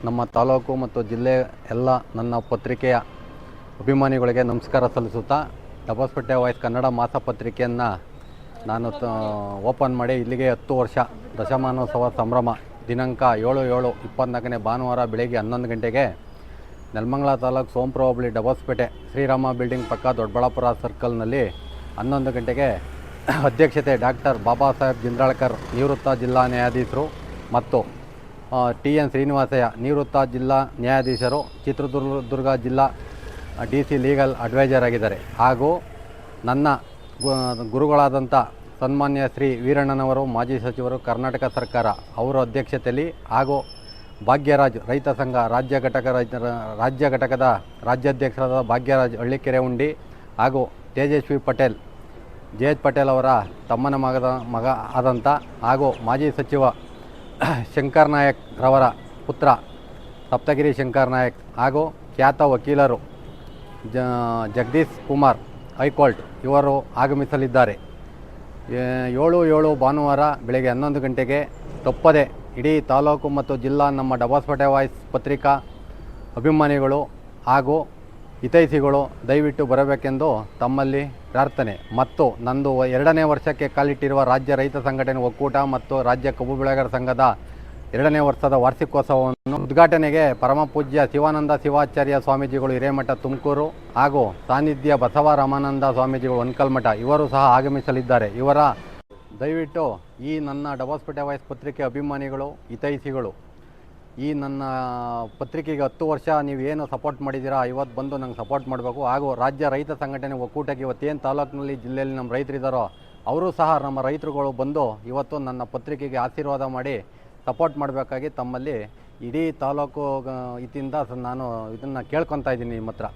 ನಮ್ಮ ತಾಲೂಕು ಮತ್ತು ಜಿಲ್ಲೆ ಎಲ್ಲ ನನ್ನ ಪತ್ರಿಕೆಯ ಅಭಿಮಾನಿಗಳಿಗೆ ನಮಸ್ಕಾರ ಸಲ್ಲಿಸುತ್ತಾ ಡಬಸ್ಪೇಟೆ ವಾಯ್ಸ್ ಕನ್ನಡ ಮಾಸಪತ್ರಿಕೆಯನ್ನು ನಾನು ಓಪನ್ ಮಾಡಿ ಇಲ್ಲಿಗೆ ಹತ್ತು ವರ್ಷ ದಶಮಾನೋತ್ಸವ ಸಂಭ್ರಮ ದಿನಾಂಕ ಏಳು ಏಳು ಇಪ್ಪತ್ನಾಲ್ಕನೇ ಭಾನುವಾರ ಬೆಳಗ್ಗೆ ಹನ್ನೊಂದು ಗಂಟೆಗೆ ನೆಲಮಂಗಲ ತಾಲೂಕು ಸೋಂಪುರ ಹೋಬಳಿ ಡಬಸ್ಪೇಟೆ ಶ್ರೀರಾಮ ಬಿಲ್ಡಿಂಗ್ ಪಕ್ಕ ದೊಡ್ಡಬಳ್ಳಾಪುರ ಸರ್ಕಲ್ನಲ್ಲಿ ಹನ್ನೊಂದು ಗಂಟೆಗೆ ಅಧ್ಯಕ್ಷತೆ ಡಾಕ್ಟರ್ ಬಾಬಾ ಸಾಹೇಬ್ ಜಿಂದ್ರಾಳ್ಕರ್ ನಿವೃತ್ತ ಜಿಲ್ಲಾ ನ್ಯಾಯಾಧೀಶರು ಮತ್ತು ಟಿ ಎನ್ ಶ್ರೀನಿವಾಸಯ್ಯ, ನಿವೃತ್ತ ಜಿಲ್ಲಾ ನ್ಯಾಯಾಧೀಶರು, ಚಿತ್ರದುರ್ಗ ಜಿಲ್ಲಾ ಡಿ ಸಿ ಲೀಗಲ್ ಅಡ್ವೈಸರ್ ಆಗಿದ್ದಾರೆ. ಹಾಗೂ ನನ್ನ ಗುರುಗಳಾದಂಥ ಸನ್ಮಾನ್ಯ ಶ್ರೀ ವೀರಣ್ಣನವರು, ಮಾಜಿ ಸಚಿವರು, ಕರ್ನಾಟಕ ಸರ್ಕಾರ ಅವರ ಅಧ್ಯಕ್ಷತೆಯಲ್ಲಿ ಹಾಗೂ ಭಾಗ್ಯರಾಜ್ ರೈತ ಸಂಘ ರಾಜ್ಯ ಘಟಕ ರಾಜ್ಯ ಘಟಕದ ರಾಜ್ಯಾಧ್ಯಕ್ಷರಾದ ಭಾಗ್ಯರಾಜ್ ಹಳ್ಳಿಕೆರೆ ಉಂಡಿ ಹಾಗೂ ತೇಜಸ್ವಿ ಪಟೇಲ್ ಜೆ ಎಚ್ ಪಟೇಲ್ ಅವರ ತಮ್ಮನ ಮಗದ, ಮಗ ಆದಂಥ ಹಾಗೂ ಮಾಜಿ ಸಚಿವ ಶಂಕರ್ ನಾಯಕ್ ರವರ ಪುತ್ರ ಸಪ್ತಗಿರಿ ಶಂಕರ್ ನಾಯಕ್ ಹಾಗೂ ಖ್ಯಾತ ವಕೀಲರು ಜಗದೀಶ್ ಕುಮಾರ್ ಹೈಕೋರ್ಟ್ ಇವರು ಆಗಮಿಸಲಿದ್ದಾರೆ. ಏಳು ಏಳು ಭಾನುವಾರ ಬೆಳಗ್ಗೆ ಹನ್ನೊಂದು ಗಂಟೆಗೆ ತಪ್ಪದೆ ಇಡೀ ತಾಲೂಕು ಮತ್ತು ಜಿಲ್ಲಾ ನಮ್ಮ ಡಬಾಸ್ಪೇಟೆ ವಾಯ್ಸ್ ಪತ್ರಿಕಾ ಅಭಿಮಾನಿಗಳು ಹಾಗೂ ಹಿತೈಷಿಗಳು ದಯವಿಟ್ಟು ಬರಬೇಕೆಂದು ತಮ್ಮಲ್ಲಿ ಪ್ರಾರ್ಥನೆ. ಮತ್ತು ನಂದು ಎರಡನೇ ವರ್ಷಕ್ಕೆ ಕಾಲಿಟ್ಟಿರುವ ರಾಜ್ಯ ರೈತ ಸಂಘಟನೆ ಒಕ್ಕೂಟ ಮತ್ತು ರಾಜ್ಯ ಕಬ್ಬು ಬೆಳೆಗಾರ ಸಂಘದ ಎರಡನೇ ವರ್ಷದ ವಾರ್ಷಿಕೋತ್ಸವವನ್ನು ಉದ್ಘಾಟನೆಗೆ ಪರಮಪೂಜ್ಯ ಶಿವಾನಂದ ಶಿವಾಚಾರ್ಯ ಸ್ವಾಮೀಜಿಗಳು ಹಿರೇಮಠ ತುಮಕೂರು ಹಾಗೂ ಸಾನ್ನಿಧ್ಯ ಬಸವ ರಾಮಾನಂದ ಸ್ವಾಮೀಜಿಗಳು ಒನ್ಕಲ್ಮಠ, ಇವರು ಸಹ ಆಗಮಿಸಲಿದ್ದಾರೆ. ಇವರ ದಯವಿಟ್ಟು ಈ ನನ್ನ ಡಬಾಸ್ಪೇಟೆ ವಾಯ್ಸ್ ಪತ್ರಿಕೆ ಅಭಿಮಾನಿಗಳು, ಹಿತೈಷಿಗಳು ಈ ನನ್ನ ಪತ್ರಿಕೆಗೆ ಹತ್ತು ವರ್ಷ ನೀವು ಏನು ಸಪೋರ್ಟ್ ಮಾಡಿದ್ದೀರಾ? ಇವತ್ತು ಬಂದು ನಂಗೆ ಸಪೋರ್ಟ್ ಮಾಡಬೇಕು. ಹಾಗೂ ರಾಜ್ಯ ರೈತ ಸಂಘಟನೆ ಒಕ್ಕೂಟಕ್ಕೆ ಇವತ್ತೇನು ತಾಲೂಕಿನಲ್ಲಿ, ಜಿಲ್ಲೆಯಲ್ಲಿ ನಮ್ಮ ರೈತರಿದ್ದಾರೋ ಅವರು ಸಹ ನಮ್ಮ ರೈತರುಗಳು ಬಂದು ಇವತ್ತು ನನ್ನ ಪತ್ರಿಕೆಗೆ ಆಶೀರ್ವಾದ ಮಾಡಿ ಸಪೋರ್ಟ್ ಮಾಡಬೇಕಾಗಿ ತಮ್ಮಲ್ಲಿ ಇಡೀ ತಾಲೂಕು ಇತಿಂದ ನಾನು ಇದನ್ನು ಕೇಳ್ಕೊತಾ ಇದ್ದೀನಿ ನಿಮ್ಮ ಹತ್ರ.